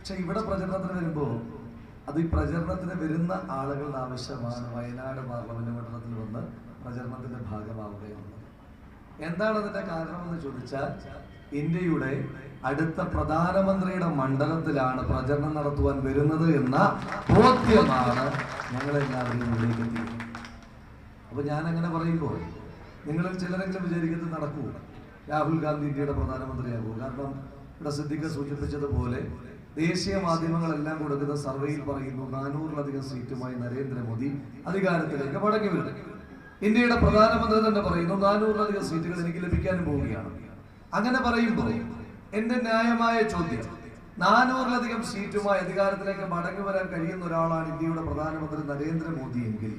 പക്ഷെ ഇവിടെ പ്രചരണത്തിന് വരുമ്പോൾ അത് ഈ പ്രചരണത്തിന് വരുന്ന ആളുകളുടെ ആവശ്യമാണ് വയനാട് പാർലമെന്റ് മണ്ഡലത്തിൽ വന്ന് പ്രചരണത്തിന്റെ ഭാഗമാവുകയുള്ളത് എന്താണ് അതിന്റെ കാരണം എന്ന് ചോദിച്ചാൽ ഇന്ത്യയുടെ അടുത്ത പ്രധാനമന്ത്രിയുടെ മണ്ഡലത്തിലാണ് പ്രചരണം നടത്തുവാൻ വരുന്നത് എന്ന ബോധ്യമാണ് ഞങ്ങളെല്ലാവരും ഇതിലേക്ക് എത്തിയത് അപ്പൊ ഞാൻ അങ്ങനെ പറയുമ്പോൾ നിങ്ങളിൽ ചിലരെങ്കിലും വിചാരിക്കുന്നത് നടക്കൂ രാഹുൽ ഗാന്ധി ഇന്ത്യയുടെ പ്രധാനമന്ത്രിയാകൂ. കാരണം ഇവിടെ സിദ്ദിഖ് സൂചിപ്പിച്ചതുപോലെ ദേശീയ മാധ്യമങ്ങളെല്ലാം കൊടുക്കുന്ന സർവേയിൽ പറയുന്നു നാനൂറിലധികം സീറ്റുമായി നരേന്ദ്രമോദി അധികാരത്തിലേക്ക് മടങ്ങി വരും. ഇന്ത്യയുടെ പ്രധാനമന്ത്രി തന്നെ പറയുന്നു നാനൂറിലധികം സീറ്റുകൾ എനിക്ക് ലഭിക്കാനും പോവുകയാണ്. അങ്ങനെ പറയുമ്പോൾ എന്റെ ന്യായമായ ചോദ്യം നാനൂറിലധികം സീറ്റുമായി അധികാരത്തിലേക്ക് മടങ്ങി വരാൻ കഴിയുന്ന ഒരാളാണ് ഇന്ത്യയുടെ പ്രധാനമന്ത്രി നരേന്ദ്രമോദി എങ്കിൽ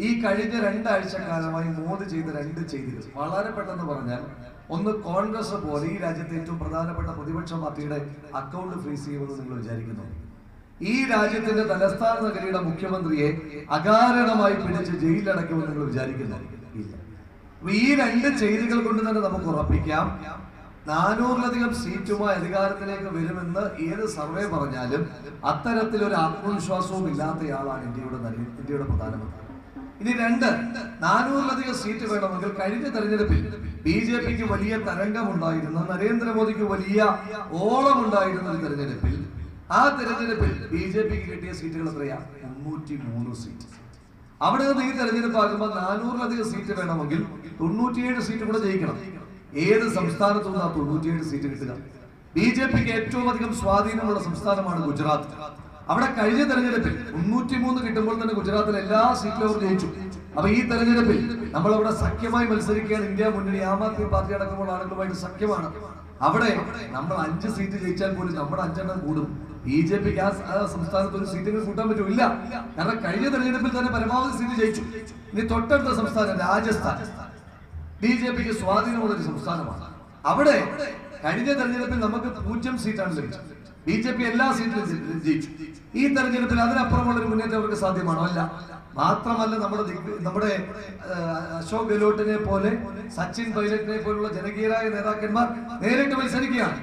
ഈ കഴിഞ്ഞ രണ്ടാഴ്ച കാലമായി മോദി ചെയ്ത രണ്ട് ചെയ്തികൾ. വളരെ പെട്ടെന്ന് പറഞ്ഞാൽ ഒന്ന് കോൺഗ്രസ് പോലെ ഈ രാജ്യത്തെ ഏറ്റവും പ്രധാനപ്പെട്ട പ്രതിപക്ഷ പാർട്ടിയുടെ അക്കൗണ്ട് ഫ്രീസ് ചെയ്യുമെന്ന് നിങ്ങൾ വിചാരിക്കുന്നു. ഈ രാജ്യത്തിന്റെ തലസ്ഥാന നഗരിയുടെ മുഖ്യമന്ത്രിയെ അകാരണമായി പിടിച്ച് ജയിലിലടക്കുമെന്ന് നിങ്ങൾ വിചാരിക്കുന്നു. ഇല്ല. ഈ രണ്ട് ചെയ്തികൾ കൊണ്ട് തന്നെ നമുക്ക് ഉറപ്പിക്കാം. നാനൂറിലധികം സീറ്റുമായി അധികാരത്തിലേക്ക് വരുമെന്ന് ഏത് സർവേ പറഞ്ഞാലും അത്തരത്തിലൊരു ആത്മവിശ്വാസവും ഇല്ലാത്തയാളാണ് ഇന്ത്യയുടെ ഇന്ത്യയുടെ പ്രധാനമന്ത്രി. ഇനി രണ്ട്. നാനൂറിലധികം സീറ്റ് വേണമെങ്കിൽ കഴിഞ്ഞ തെരഞ്ഞെടുപ്പിൽ ബി ജെ പിക്ക് വലിയ തരംഗമുണ്ടായിരുന്ന. നരേന്ദ്രമോദിക്ക് വലിയ ഓളമുണ്ടായിരുന്ന ഒരു തെരഞ്ഞെടുപ്പിൽ. ആ തെരഞ്ഞെടുപ്പിൽ ബി ജെ പിക്ക് കിട്ടിയ സീറ്റുകൾ എത്രയാ? മുന്നൂറ്റി മൂന്ന് സീറ്റ് അവിടെ നിന്ന് ഈ തെരഞ്ഞെടുപ്പ് ആകുമ്പോൾ നാനൂറിലധികം സീറ്റ് വേണമെങ്കിൽ തൊണ്ണൂറ്റിയേഴ് സീറ്റ് കൂടെ ജയിക്കണം. ഏത് സംസ്ഥാനത്തു നിന്നാണ് തൊണ്ണൂറ്റിയേഴ് സീറ്റ് കിട്ടുക? ബി ജെ പിക്ക് ഏറ്റവും അധികം സ്വാധീനമുള്ള സംസ്ഥാനമാണ് ഗുജറാത്ത്. അവിടെ കഴിഞ്ഞ തെരഞ്ഞെടുപ്പിൽ മുന്നൂറ്റി മൂന്ന് കിട്ടുമ്പോൾ തന്നെ ഗുജറാത്തിലെ എല്ലാ സീറ്റിലും അവർ ജയിച്ചു. അപ്പൊ ഈ തെരഞ്ഞെടുപ്പിൽ നമ്മൾ അവിടെ സഖ്യമായി മത്സരിക്കുകയാണ് ഇന്ത്യ മുന്നണി ആം ആദ്മി പാർട്ടി അടക്കമുള്ള ആളുകളുമായിട്ട് സഖ്യമാണ്. അവിടെ നമ്മൾ അഞ്ച് സീറ്റ് ജയിച്ചാൽ പോലും നമ്മുടെ അഞ്ചെണ്ണം കൂടും. ബി ജെ പിക്ക് ആ സംസ്ഥാനത്ത് ഒരു സീറ്റിന് കൂട്ടാൻ പറ്റൂല്ല കാരണം കഴിഞ്ഞ തെരഞ്ഞെടുപ്പിൽ തന്നെ പരമാവധി സീറ്റ് ജയിച്ചു. ഇനി തൊട്ടടുത്ത സംസ്ഥാനം രാജസ്ഥാൻ. ബി ജെ പിക്ക് സ്വാധീനമുള്ള ഒരു സംസ്ഥാനമാണ്. അവിടെ കഴിഞ്ഞ തെരഞ്ഞെടുപ്പിൽ നമുക്ക് പൂജ്യം സീറ്റാണ് ലഭിച്ചത്. ബി ജെ പി എല്ലാ സീറ്റിലും ജയിച്ചു. ഈ തെരഞ്ഞെടുപ്പിൽ അതിനപ്പുറമുള്ള ഒരു മുന്നേറ്റം അവർക്ക് സാധ്യമാണോ? അല്ല. മാത്രമല്ല നമ്മുടെ നമ്മുടെ അശോക് ഗെഹ്ലോട്ടിനെ പോലെ സച്ചിൻ പൈലറ്റിനെ പോലുള്ള ജനകീയരായ നേതാക്കന്മാർ നേരിട്ട് മത്സരിക്കുകയാണ്.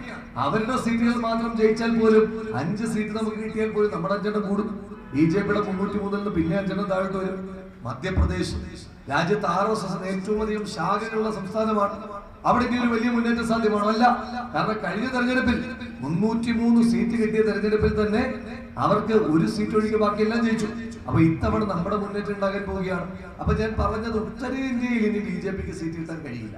അവരുടെ സീറ്റുകൾ മാത്രം ജയിച്ചാൽ പോലും അഞ്ച് സീറ്റ് നമുക്ക് കിട്ടിയാൽ പോലും നമ്മുടെ അഞ്ചെണ്ണം കൂടും. ബി ജെ പിയുടെ മുന്നൂറ്റി മൂന്നിൽ നിന്ന് പിന്നെ അഞ്ചെണ്ണം താഴ്ത്തു വരും. മധ്യപ്രദേശ് രാജ്യത്ത് ആർ എസ് എസ് ഏറ്റവും അധികം ശാഖകളുള്ള സംസ്ഥാനമാണ്. അവിടെ ഒരു വലിയ മുന്നേറ്റം സാധ്യമാണോ അല്ല കാരണം കഴിഞ്ഞ തെരഞ്ഞെടുപ്പിൽ മുന്നൂറ്റി മൂന്ന് സീറ്റ് കിട്ടിയ തെരഞ്ഞെടുപ്പിൽ തന്നെ അവർക്ക് ഒരു സീറ്റ് ഒഴികെ ബാക്കിയെല്ലാം ജയിച്ചു. അപ്പൊ ഇത്തവണ നമ്മുടെ മുന്നേറ്റം ഉണ്ടാകാൻ പോവുകയാണ്. അപ്പൊ ഞാൻ പറഞ്ഞത് ഉത്തരേന്ത്യയിൽ ഇനി ബി ജെ പിക്ക് സീറ്റ് കിട്ടാൻ കഴിയില്ല.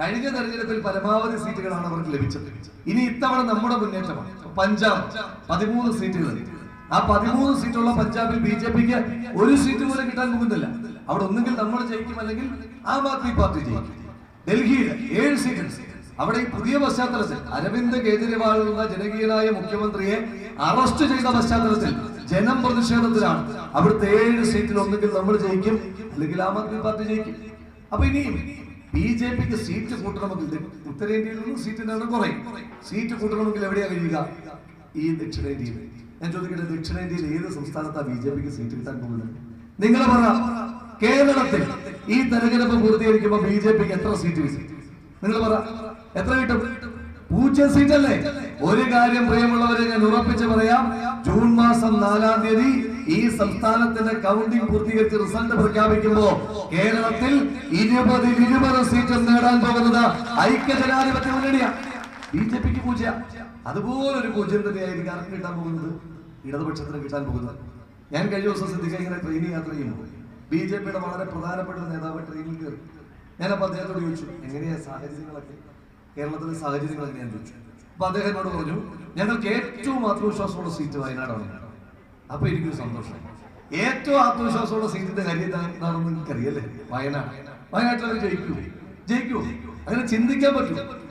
കഴിഞ്ഞ തെരഞ്ഞെടുപ്പിൽ പരമാവധി സീറ്റുകളാണ് അവർക്ക് ലഭിച്ചത്. ഇനി ഇത്തവണ നമ്മുടെ മുന്നേറ്റമാണ്. പഞ്ചാബ് പതിമൂന്ന് സീറ്റുകൾ. ആ പതിമൂന്ന് സീറ്റുള്ള പഞ്ചാബിൽ ബി ജെ പിക്ക് ഒരു സീറ്റ് പോലും കിട്ടാൻ പോകുന്നില്ല. അവിടെ ഒന്നുകിൽ നമ്മൾ ജയിക്കും അല്ലെങ്കിൽ ആം ആദ്മി പാർട്ടി ജയിക്കും. ഡൽഹിയിൽ ഏഴ് സീറ്റ് അവിടെ ഈ പുതിയ പശ്ചാത്തലത്തിൽ അരവിന്ദ് കേജ്രിവാൾ എന്ന ജനകീയനായ മുഖ്യമന്ത്രിയെ അറസ്റ്റ് ചെയ്ത പശ്ചാത്തലത്തിൽ ജനം പ്രതിഷേധത്തിലാണ്. അവിടുത്തെ ഏഴ് സീറ്റിൽ ഒന്നുകിൽ നമ്മൾ ജയിക്കും അല്ലെങ്കിൽ ആം ആദ്മി പാർട്ടി ജയിക്കും. അപ്പൊ ഇനിയും ബി ജെ പിക്ക് സീറ്റ് കൂട്ടണമെങ്കിൽ ഉത്തരേന്ത്യയിൽ നിന്നും സീറ്റിന്റെ കുറയും. സീറ്റ് കൂട്ടണമെങ്കിൽ എവിടെയാണ് കഴിയുക? ഈ ദക്ഷിണേന്ത്യയിൽ. ഞാൻ ചോദിക്കട്ടെ ദക്ഷിണേന്ത്യയിൽ ഏത് സംസ്ഥാനത്താണ് ബി ജെ പിക്ക് സീറ്റ് കിട്ടാൻ പോകുന്നത്? നിങ്ങൾ പറ. കേരളത്തിൽ ഈ തെരഞ്ഞെടുപ്പ് പൂർത്തീകരിക്കുമ്പോൾ ബി ജെ പിക്ക് എത്ര സീറ്റ് കിട്ടും? നിങ്ങൾ പറ. എത്ര കിട്ടും? പൂജ്യം സീറ്റ് അല്ലേ ഒരു കാര്യം പ്രിയമുള്ളവരെ ഞാൻ ഉറപ്പിച്ച് പറയാം. ജൂൺ മാസം നാലാം തീയതി ഈ സംസ്ഥാനത്തിന്റെ കൗണ്ടിംഗ് പൂർത്തീകരിച്ച് റിസൾട്ട് പ്രഖ്യാപിക്കുമ്പോ കേരളത്തിൽ ഇരുപതിൽ ഇരുപത് സീറ്റ് നേടാൻ പോകുന്നത് ഐക്യജനാധിപത്യ മുന്നണിയാണ് ബി ജെ പിക്ക് അതുപോലെ അതുപോലൊരു പൂജ്യം തന്നെയായിരിക്കും ആർക്കും പോകുന്നത്? ഇടതുപക്ഷത്തിന് കിട്ടാൻ പോകുന്നത്. ഞാൻ കഴിഞ്ഞ ദിവസം സിദ്ധിക്കാൻ ട്രെയിനിൽ യാത്ര ചെയ്യുമ്പോൾ ബി ജെ പിയുടെ വളരെ പ്രധാനപ്പെട്ട നേതാവ് ട്രെയിനിൽ കയറി. ഞാനപ്പോൾ അദ്ദേഹത്തോട് ചോദിച്ചു എങ്ങനെയാണ് സാഹചര്യങ്ങളൊക്കെ? കേരളത്തിലെ സാഹചര്യങ്ങൾ എങ്ങനെയാന്ന് ചോദിച്ചു. അപ്പൊ അദ്ദേഹം എന്നോട് പറഞ്ഞു ഞങ്ങൾക്ക് ഏറ്റവും ആത്മവിശ്വാസമുള്ള സീറ്റ് വയനാടാണ്. അപ്പൊ എനിക്കൊരു സന്തോഷം. ഏറ്റവും ആത്മവിശ്വാസമുള്ള സീറ്റിന്റെ കാര്യം എന്താണെന്ന് എനിക്കറിയല്ലേ വയനാട്. വയനാട്ടിൽ അവർ ജയിക്കൂ. ജയിക്കൂ. അങ്ങനെ ചിന്തിക്കാൻ പറ്റും.